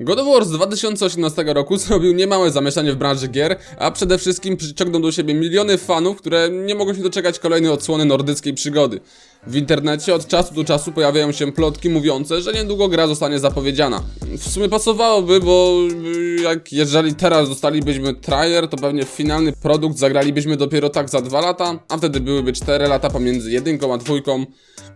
God of War z 2018 roku zrobił niemałe zamieszanie w branży gier, a przede wszystkim przyciągnął do siebie miliony fanów, które nie mogą się doczekać kolejnej odsłony nordyckiej przygody. W internecie od czasu do czasu pojawiają się plotki mówiące, że niedługo gra zostanie zapowiedziana. W sumie pasowałoby, bo y, jak jeżeli teraz dostalibyśmy trailer, to pewnie finalny produkt zagralibyśmy dopiero tak za dwa lata, a wtedy byłyby 4 lata pomiędzy jedynką a dwójką.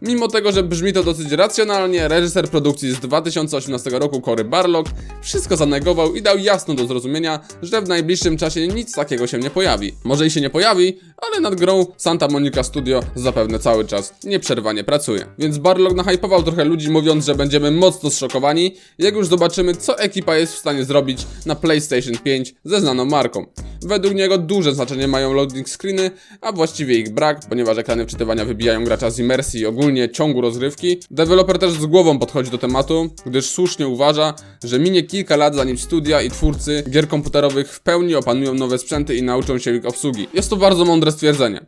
Mimo tego, że brzmi to dosyć racjonalnie, reżyser produkcji z 2018 roku Cory Barlog wszystko zanegował i dał jasno do zrozumienia, że w najbliższym czasie nic takiego się nie pojawi. Może i się nie pojawi, ale nad grą Santa Monica Studio zapewne cały czas nieprzerwanie pracuje. Więc Barlog nahypował trochę ludzi mówiąc, że będziemy mocno zszokowani, jak już zobaczymy co ekipa jest w stanie zrobić na PlayStation 5 ze znaną marką. Według niego duże znaczenie mają loading screeny, a właściwie ich brak, ponieważ ekrany wczytywania wybijają gracza z imersji i ogólnie ciągu rozrywki. Deweloper też z głową podchodzi do tematu, gdyż słusznie uważa, że minie kilka lat zanim studia i twórcy gier komputerowych w pełni opanują nowe sprzęty i nauczą się ich obsługi. Jest to bardzo mądre stwierdzenie.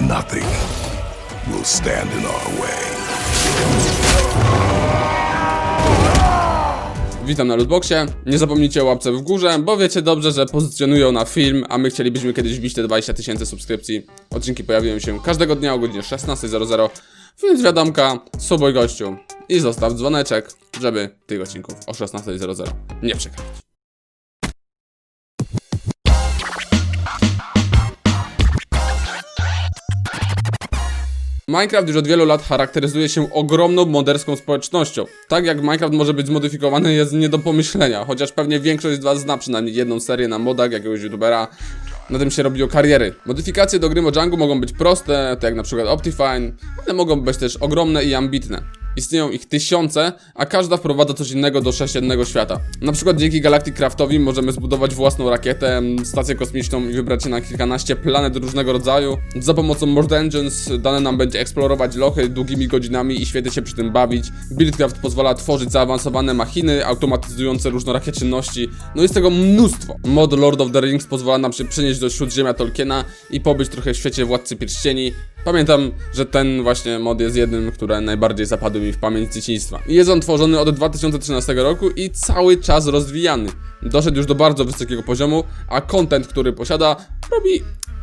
Nothing will stand in our way. Witam na Lootboxie. Nie zapomnijcie o łapce w górze, bo wiecie dobrze, że pozycjonują na film, a my chcielibyśmy kiedyś wbić te 20 tysięcy subskrypcji. Odcinki pojawiają się każdego dnia o godzinie 16.00, więc wiadomka, subuj gościu i zostaw dzwoneczek, żeby tych odcinków o 16.00 nie przekraść. Minecraft już od wielu lat charakteryzuje się ogromną moderską społecznością. Tak jak Minecraft może być zmodyfikowany jest nie do pomyślenia, chociaż pewnie większość z Was zna przynajmniej jedną serię na modach jakiegoś youtubera. Na tym się robi o kariery. Modyfikacje do gry Mojangu mogą być proste, tak jak na przykład Optifine, ale mogą być też ogromne i ambitne. Istnieją ich tysiące, a każda wprowadza coś innego do sześciennego świata. Na przykład dzięki Galactic Craftowi możemy zbudować własną rakietę, stację kosmiczną i wybrać się na kilkanaście planet różnego rodzaju. Za pomocą Mod Engines dane nam będzie eksplorować lochy długimi godzinami i świetnie się przy tym bawić. Buildcraft pozwala tworzyć zaawansowane machiny, automatyzujące różnorakie czynności. No jest tego mnóstwo. Mod Lord of the Rings pozwala nam się przenieść do śródziemia Tolkiena i pobyć trochę w świecie Władcy Pierścieni. Pamiętam, że ten właśnie mod jest jednym, które najbardziej zapadły mi w pamięć dzieciństwa. Jest on tworzony od 2013 roku i cały czas rozwijany. Doszedł już do bardzo wysokiego poziomu, a content, który posiada, robi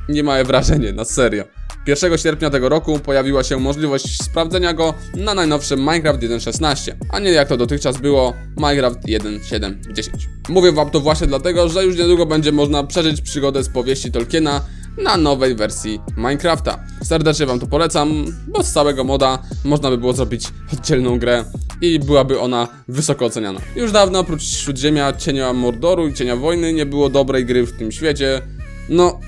niemałe wrażenie, na serio. 1 sierpnia tego roku pojawiła się możliwość sprawdzenia go na najnowszym Minecraft 1.16, a nie jak to dotychczas było Minecraft 1.7.10. Mówię wam to właśnie dlatego, że już niedługo będzie można przeżyć przygodę z powieści Tolkiena na nowej wersji Minecrafta. Serdecznie wam to polecam, bo z całego moda można by było zrobić oddzielną grę i byłaby ona wysoko oceniana. Już dawno oprócz Śródziemia, Cienia Mordoru i Cienia Wojny nie było dobrej gry w tym świecie. No,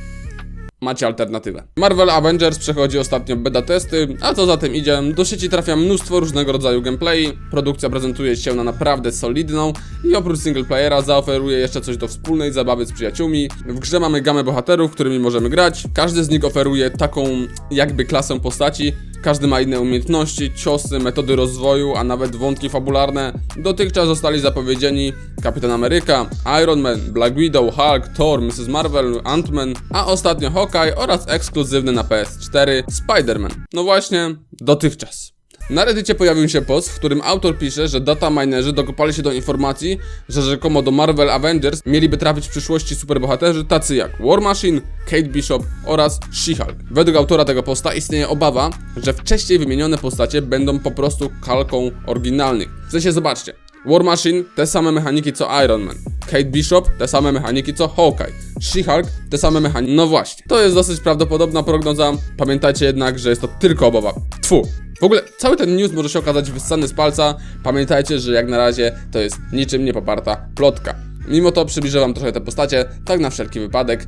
macie alternatywę. Marvel Avengers przechodzi ostatnio beta testy, a co za tym idzie, do sieci trafia mnóstwo różnego rodzaju gameplay, produkcja prezentuje się na naprawdę solidną i oprócz singleplayera zaoferuje jeszcze coś do wspólnej zabawy z przyjaciółmi. W grze mamy gamę bohaterów, którymi możemy grać, każdy z nich oferuje taką jakby klasę postaci, każdy ma inne umiejętności, ciosy, metody rozwoju, a nawet wątki fabularne. Dotychczas zostali zapowiedzieni Kapitan Ameryka, Iron Man, Black Widow, Hulk, Thor, Mrs. Marvel, Ant-Man, a ostatnio Hawkeye oraz ekskluzywny na PS4 Spider-Man. No właśnie, dotychczas. Na Reddicie pojawił się post, w którym autor pisze, że data minerzy dokopali się do informacji, że rzekomo do Marvel Avengers mieliby trafić w przyszłości superbohaterzy tacy jak War Machine, Kate Bishop oraz She-Hulk. Według autora tego posta istnieje obawa, że wcześniej wymienione postacie będą po prostu kalką oryginalnych. W sensie zobaczcie, War Machine te same mechaniki co Iron Man. Kate Bishop te same mechaniki co Hawkeye. She-Hulk te same mechaniki. No właśnie. To jest dosyć prawdopodobna prognoza. Pamiętajcie jednak, że jest to tylko obawa. Tfu. W ogóle cały ten news może się okazać wyssany z palca. Pamiętajcie, że jak na razie to jest niczym nie poparta plotka. Mimo to przybliżę wam trochę te postacie, tak na wszelki wypadek.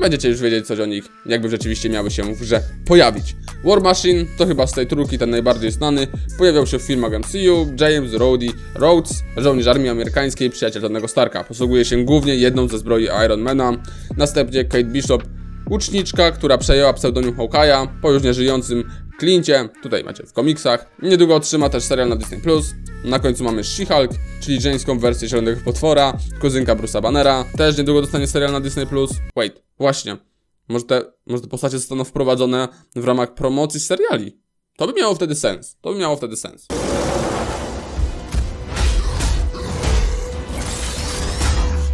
Będziecie już wiedzieć coś o nich, jakby rzeczywiście miały się w grze pojawić. War Machine to chyba z tej trójki ten najbardziej znany. Pojawiał się w filmach MCU, James, Rhodey, Rhodes, żołnierz armii amerykańskiej, przyjaciel Tonego Starka. Posługuje się głównie jedną ze zbroi Ironmana. Następnie Kate Bishop, łuczniczka, która przejęła pseudonim Hawkeye'a po już nieżyjącym Clincie, tutaj macie w komiksach. Niedługo otrzyma też serial na Disney+. Na końcu mamy She-Hulk, czyli żeńską wersję Zielonego Potwora, kuzynka Bruce'a Bannera. Też niedługo dostanie serial na Disney+. Wait, właśnie. Może te, może te postacie zostaną wprowadzone w ramach promocji seriali. To by miało wtedy sens. To by miało wtedy sens.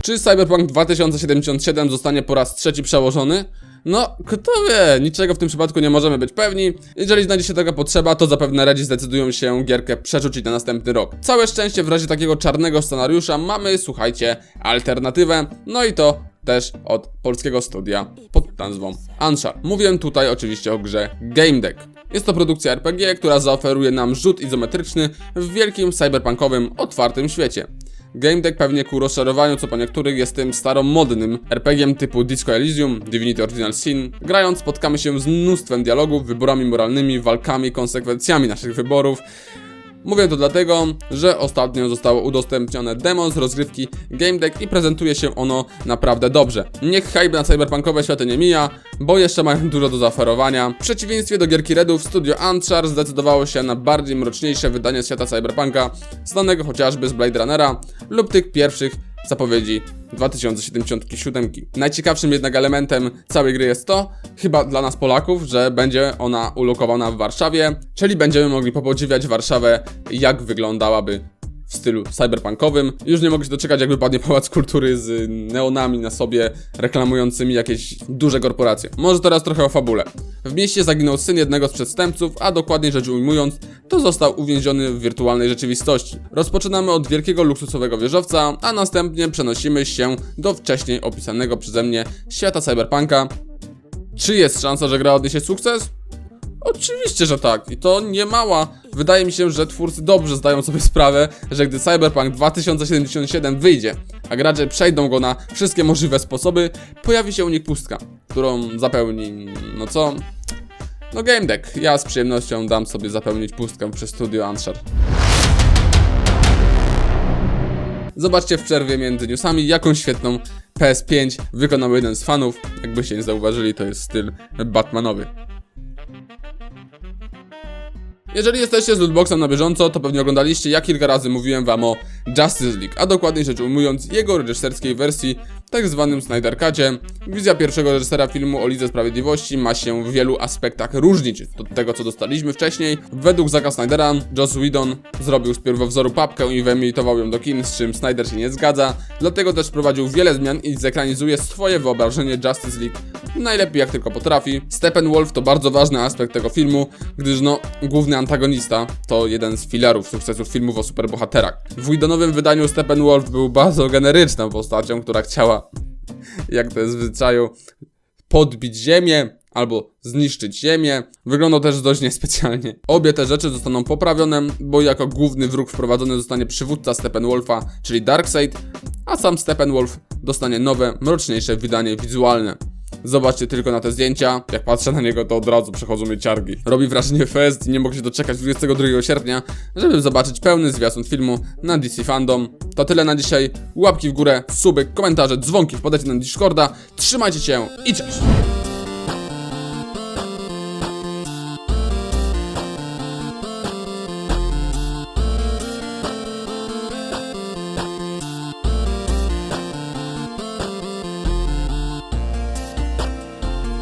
Czy Cyberpunk 2077 zostanie po raz trzeci przełożony? No, kto wie, niczego w tym przypadku nie możemy być pewni. Jeżeli znajdzie się taka potrzeba, to zapewne Redzi zdecydują się gierkę przerzucić na następny rok. Całe szczęście w razie takiego czarnego scenariusza mamy, słuchajcie, alternatywę, no i to też od polskiego studia pod nazwą Anshar. Mówię tutaj oczywiście o grze Game Deck. Jest to produkcja RPG, która zaoferuje nam rzut izometryczny w wielkim cyberpunkowym, otwartym świecie. Game Deck pewnie ku rozczarowaniu co po niektórych jest tym staromodnym RPG typu Disco Elysium, Divinity Original Sin. Grając spotkamy się z mnóstwem dialogów, wyborami moralnymi, walkami, konsekwencjami naszych wyborów. Mówię to dlatego, że ostatnio zostało udostępnione demo z rozgrywki Game Deck i prezentuje się ono naprawdę dobrze. Niech hype na cyberpunkowe światy nie mija, bo jeszcze mają dużo do zaoferowania. W przeciwieństwie do gierki Redów, studio Anchar zdecydowało się na bardziej mroczniejsze wydanie świata cyberpunka, znanego chociażby z Blade Runnera lub tych pierwszych zapowiedzi 2077. Najciekawszym jednak elementem całej gry jest to, chyba dla nas Polaków, że będzie ona ulokowana w Warszawie, czyli będziemy mogli popodziwiać Warszawę, jak wyglądałaby w stylu cyberpunkowym. Już nie mogę się doczekać, jak wypadnie pałac kultury z neonami na sobie, reklamującymi jakieś duże korporacje. Może teraz trochę o fabule. W mieście zaginął syn jednego z przestępców, a dokładniej rzecz ujmując, to został uwięziony w wirtualnej rzeczywistości. Rozpoczynamy od wielkiego luksusowego wieżowca, a następnie przenosimy się do wcześniej opisanego przeze mnie świata cyberpunka. Czy jest szansa, że gra odniesie sukces? Oczywiście, że tak. I to nie mała. Wydaje mi się, że twórcy dobrze zdają sobie sprawę, że gdy Cyberpunk 2077 wyjdzie, a gracze przejdą go na wszystkie możliwe sposoby, pojawi się u nich pustka, którą zapełni, no co? No Game Deck. Ja z przyjemnością dam sobie zapełnić pustkę przez studio Anshar. Zobaczcie w przerwie między newsami, jaką świetną PS5 wykonał jeden z fanów. Jakbyście nie zauważyli, to jest styl Batmanowy. Jeżeli jesteście z Lootboxem na bieżąco, to pewnie oglądaliście, jak kilka razy mówiłem wam o Justice League, a dokładniej rzecz ujmując, jego reżyserskiej wersji, tak zwanym Snyder. Wizja pierwszego reżysera filmu o Lidze Sprawiedliwości ma się w wielu aspektach różnić od tego, co dostaliśmy wcześniej. Według Zacka Snydera, Joss Whedon zrobił z pierwowzoru papkę i wyemitował ją do kin, z czym Snyder się nie zgadza, dlatego też wprowadził wiele zmian i zekranizuje swoje wyobrażenie Justice League najlepiej jak tylko potrafi. Steppenwolf to bardzo ważny aspekt tego filmu, gdyż no, główny antagonista to jeden z filarów sukcesów filmów o superbohaterach. W Whedonowym wydaniu Steppenwolf był bardzo generyczną postacią, która chciała, jak to jest w zwyczaju, podbić ziemię albo zniszczyć ziemię. Wyglądał też dość niespecjalnie. Obie te rzeczy zostaną poprawione, bo jako główny wróg wprowadzony zostanie przywódca Steppenwolfa, czyli Darkseid, a sam Steppenwolf dostanie nowe, mroczniejsze wydanie wizualne. Zobaczcie tylko na te zdjęcia. Jak patrzę na niego, to od razu przechodzą mi ciargi. Robi wrażenie fest i nie mogę się doczekać 22 sierpnia, żeby zobaczyć pełny zwiastun filmu na DC Fandom. To tyle na dzisiaj. Łapki w górę, suby, komentarze, dzwonki, wpadajcie na Discorda. Trzymajcie się i cześć!